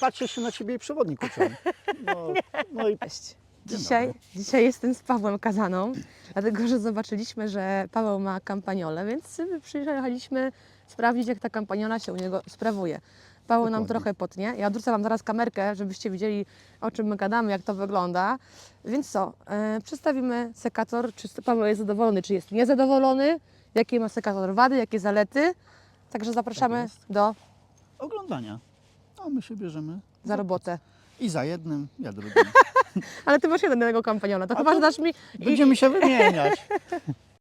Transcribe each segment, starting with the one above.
patrzę się na ciebie i przewodnik uciąłem. No, no i Dzisiaj, dzisiaj jestem z Pawłem Kazaną, dlatego że zobaczyliśmy, że Paweł ma kampaniolę, więc przyjechaliśmy sprawdzić, jak ta kampaniola się u niego sprawuje. Paweł nam Dokładnie. trochę potnie. Ja odwrócę Wam zaraz kamerkę, żebyście widzieli, o czym my gadamy, jak to wygląda. Więc co, e, przedstawimy sekator, czy Paweł jest zadowolony, czy jest niezadowolony, jakie ma sekator wady, jakie zalety. Także zapraszamy Tak do, oglądania. A my się bierzemy za robotę. i za jednym, ja drugim. Ale Ty masz jednego kampaniola, to A chyba to dasz mi... Będziemy się wymieniać.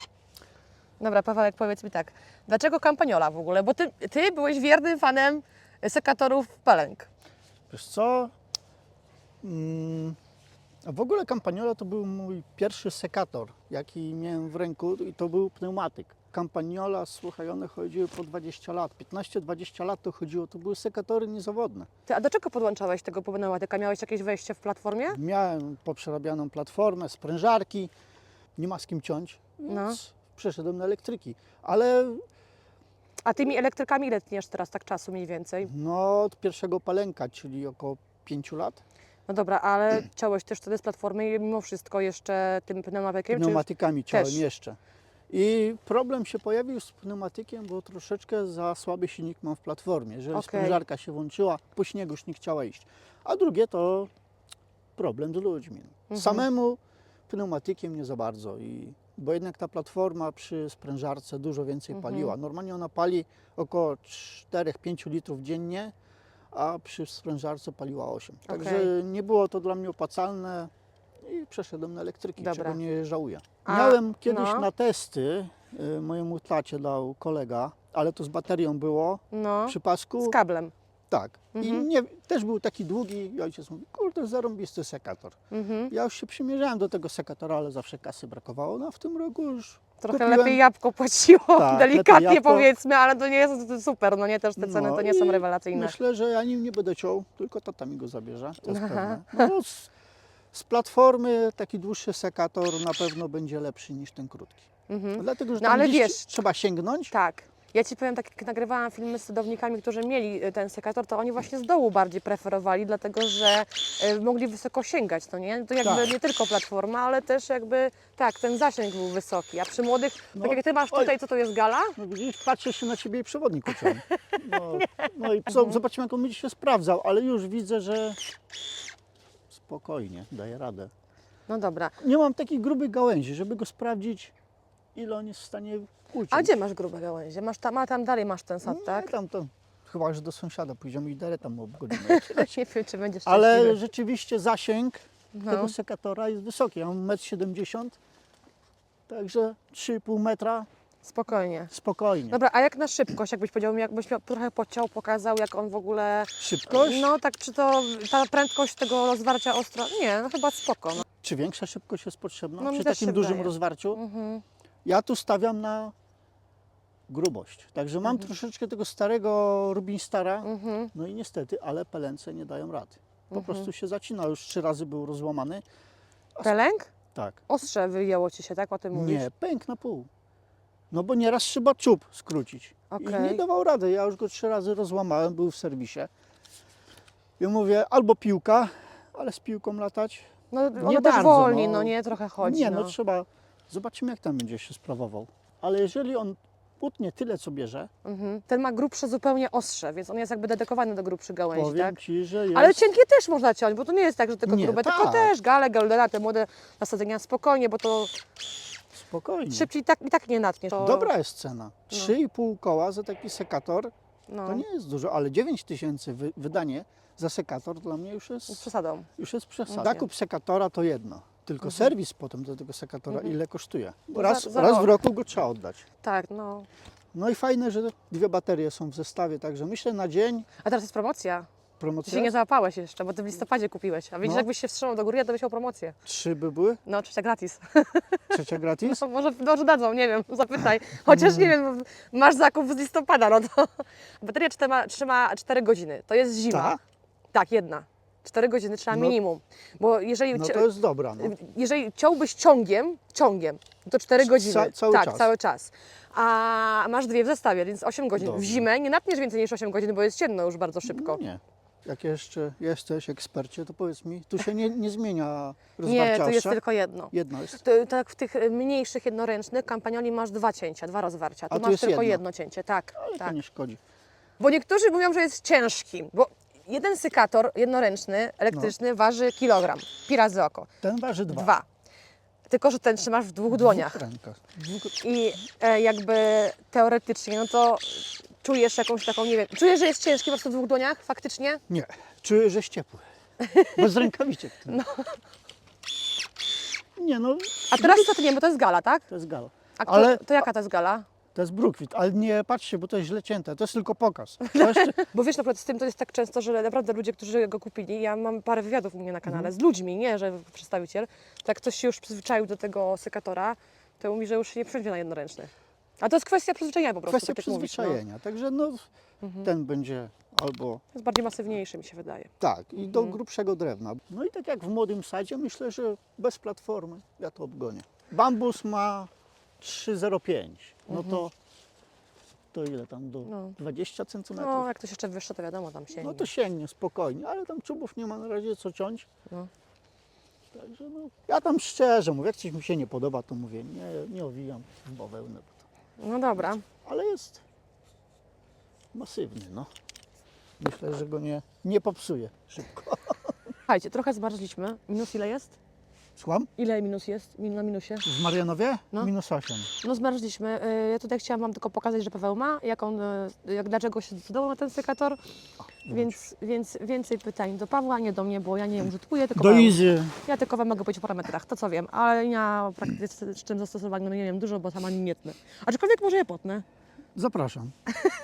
Dobra, Pawełek, powiedz mi tak, dlaczego kampaniola w ogóle? Bo ty, ty byłeś wiernym fanem sekatorów pelęk. Wiesz co? Mm, a w ogóle Campaniola to był mój pierwszy sekator, jaki miałem w ręku i to był pneumatyk. Campaniola, słuchaj, one chodziły po 20 lat. 15-20 lat to chodziło, to były sekatory niezawodne. Ty, a do czego podłączałeś tego pneumatyka? Miałeś jakieś wejście w platformie? Miałem poprzerabianą platformę, sprężarki, nie ma z kim ciąć, więc No. przeszedłem na elektryki. Ale A tymi elektrykami ile tniesz teraz tak czasu mniej więcej? no, od pierwszego palenka, czyli około 5 lat, No dobra, ale ciąłeś też wtedy z platformy i mimo wszystko jeszcze tym pneumatykiem? czy już- pneumatykami ciąłem też? jeszcze. I problem się pojawił z pneumatykiem, bo troszeczkę za słaby silnik mam w platformie. Jeżeli Okej. sprężarka się włączyła, po śniegu już nie chciała iść. A drugie to problem z ludźmi. Mhm. Samemu pneumatykiem nie za bardzo. I, bo jednak ta platforma przy sprężarce dużo więcej Mhm. paliła. Normalnie ona pali około 4-5 litrów dziennie, a przy sprężarce paliła 8. Także Okej. nie było to dla mnie opłacalne i przeszedłem na elektryki, Dobra. czego nie żałuję. A, Miałem kiedyś no. na testy, y, mojemu tacie dał kolega, ale to z baterią było No, przy pasku. z kablem. Tak. Mhm. I nie, też był taki długi i ojciec mówi, kurde, zarąbisty sekator. Mhm. Ja już się przymierzałem do tego sekatora, ale zawsze kasy brakowało. No a w tym roku już Trochę kupiłem- lepiej jabłko płaciło, Tak, delikatnie lepiej jabłko. powiedzmy, ale to nie jest super, no nie, też te ceny No to nie są i rewelacyjne. Myślę, że ja nim nie będę ciął, tylko tata mi go zabierze, to jest pewne. No, z, z platformy taki dłuższy sekator na pewno będzie lepszy niż ten krótki. Mhm. Dlatego, że No, ale wiesz- trzeba sięgnąć. Tak. Ja Ci powiem, tak jak nagrywałam filmy z cudownikami, którzy mieli y, ten sekator, to oni właśnie z dołu bardziej preferowali, dlatego że y, mogli wysoko sięgać, to nie? To jakby Tak. nie tylko platforma, ale też jakby, tak, ten zasięg był wysoki, a przy młodych, No, tak jak Ty masz oj. tutaj, co to jest gala? No widzisz, patrzę się na ciebie i przewodnik uciąłem. No, no i co, zobaczymy jak on będzie się sprawdzał, ale już widzę, że spokojnie, daje radę. No dobra. Nie mam takich grubych gałęzi, żeby go sprawdzić, ile on jest w stanie uciąć. A gdzie masz grube gałęzie? Masz tam, a tam dalej masz ten sad, Nie, tak? tam to, chyba, że do sąsiada pójdziemy i derę tam obgodzimy. nie wiem, czy będziesz Ale szczęśliwy. rzeczywiście zasięg No. tego sekatora jest wysoki. Ja mam 1,70 m, także 3,5 metra Spokojnie. spokojnie. Dobra, a jak na szybkość, jakbyś powiedział mi, jakbyś miał, trochę pociął, pokazał, jak on w ogóle... Szybkość? No tak, czy to ta prędkość tego rozwarcia ostra... Nie, no chyba spoko. No. Czy większa szybkość jest potrzebna No, przy takim dużym wydaje. rozwarciu? Mhm. Ja tu stawiam na grubość. Także mam Mhm. troszeczkę tego starego Rubin Stara, Mhm. no i niestety, ale pelence nie dają rady. Po Mhm. prostu się zacina. Już trzy razy był rozłamany. Pelęk? Tak. Ostrze wyjęło Ci się, tak? O tym mówisz? Nie, pęk na pół. No bo nieraz trzeba czub skrócić. I Okej. nie dawał rady. Ja już go trzy razy rozłamałem, był w serwisie. I mówię, albo piłka, ale z piłką latać. No Nie też bardzo, wolni, no. no nie, trochę chodzi. nie, no. no trzeba. Zobaczymy, jak tam będzie się sprawował. Ale jeżeli on utnie tyle, co bierze, Mhm. Ten ma grubsze zupełnie ostrze, więc on jest jakby dedykowany do grubszych gałęzi, powiem tak? Ci, że jest... Ale cienkie też można ciąć, bo to nie jest tak, że tylko Nie, grube, tylko tak. też gale, goldena, te młode nasadzenia spokojnie, bo to Spokojnie. szybciej tak, i tak nie natniesz. To, Dobra jest cena. 3,5 koła za taki sekator no, to nie jest dużo, ale 9 tysięcy wy, wydanie za sekator dla mnie już jest, przesadą. już jest przesada. No. Zakup sekatora to jedno, tylko serwis potem do tego sekatora Mhm. ile kosztuje. Bo No raz, za- za raz w rok. roku go trzeba oddać. Tak, no. No i fajne, że dwie baterie są w zestawie, także myślę na dzień A teraz jest promocja. Ty promocja. się nie załapałeś jeszcze, bo ty w listopadzie kupiłeś. A widzisz, No. jakbyś się wstrzymał do góry, to byś miał promocję. Trzy by były, No, oczywiście gratis. trzecia gratis. No, może, może dadzą, nie wiem, zapytaj. Chociaż nie wiem, masz zakup z listopada, no to bateria trzyma, trzyma 4 godziny. To jest zima. Tak? Tak, jedna. 4 godziny trzeba No. minimum. Bo jeżeli, No to jest dobra. No. jeżeli ciąłbyś ciągiem, ciągiem, to 4 C- godziny. ca- cały tak, czas. cały czas. A masz dwie w zestawie, więc 8 godzin. W zimę nie napniesz więcej niż 8 godzin, bo jest ciemno już bardzo No szybko. nie. Jak jeszcze jesteś ekspercie, to powiedz mi, tu się nie, nie zmienia Nie, rozwarcia tu jest ostrza? tylko jedno. Jedno jest. To, tak w tych mniejszych jednoręcznych kampanioli masz dwa cięcia, dwa rozwarcia. Tu A tu masz jest tylko jedno. jedno cięcie, tak. Ale tak. to nie szkodzi. Bo niektórzy mówią, że jest ciężki, bo jeden sykator jednoręczny, elektryczny waży kilogram, pi razy oko. Ten waży dwa. Dwa. Tylko, że ten trzymasz w dwóch dłoniach. I e, jakby teoretycznie, no to czujesz jakąś taką, nie wiem, czujesz, że jest ciężki po prostu w dwóch dłoniach, faktycznie? Nie, czuję, że jest ciepły. Bez rękawiczek. No. Nie no, A teraz co to nie, bo to jest gala, tak? to jest gala. A kto, Ale- to jaka to jest gala? To jest brukwit, ale nie patrzcie, bo to jest źle cięte. To jest tylko pokaz. Jeszcze... Bo wiesz, na przykład z tym to jest tak często, że naprawdę ludzie, którzy go kupili, ja mam parę wywiadów u mnie na kanale z ludźmi, nie, że przedstawiciel, to jak ktoś się już przyzwyczaił do tego sekatora, to mówi, że już nie przejdzie na jednoręczny. A to jest kwestia przyzwyczajenia po prostu, Kwestia tak mówisz, no. przyzwyczajenia. Także no, ten będzie albo jest bardziej masywniejszy, mi się wydaje. tak, i do Mhm. grubszego drewna. No i tak jak w młodym sadzie, myślę, że bez platformy ja to obgonię. Bambus ma 3,05. No to, to ile tam do. No. 20 cm? No, jak ktoś jeszcze wyższe, to wiadomo, tam się No to sięgnie spokojnie, ale tam czubów nie ma na razie co ciąć. No. Także no, ja tam szczerze mówię, jak coś mi się nie podoba, to mówię, nie, nie owijam w bawełnę. bo to- No dobra. Ale jest masywny, no. Myślę, że go nie, nie popsuje szybko. Słuchajcie, trochę zmarzliśmy. Minus ile jest? Słucham? Ile minus jest Min- na minusie? W Marianowie? No. Minus 8. No zmarzliśmy. Y, Ja tutaj chciałam Wam tylko pokazać, że Paweł ma, jak on, y, jak, dlaczego się zdecydował na ten sekator. Więc, więc więcej pytań do Pawła, nie do mnie, bo ja nie użytkuję, tylko Do Paweł. Izy. Ja tylko Wam mogę powiedzieć o parametrach, to co wiem, ale ja o praktycznym zastosowaniu no nie wiem dużo, bo sama nie tnę. Aczkolwiek może je potnę. Zapraszam.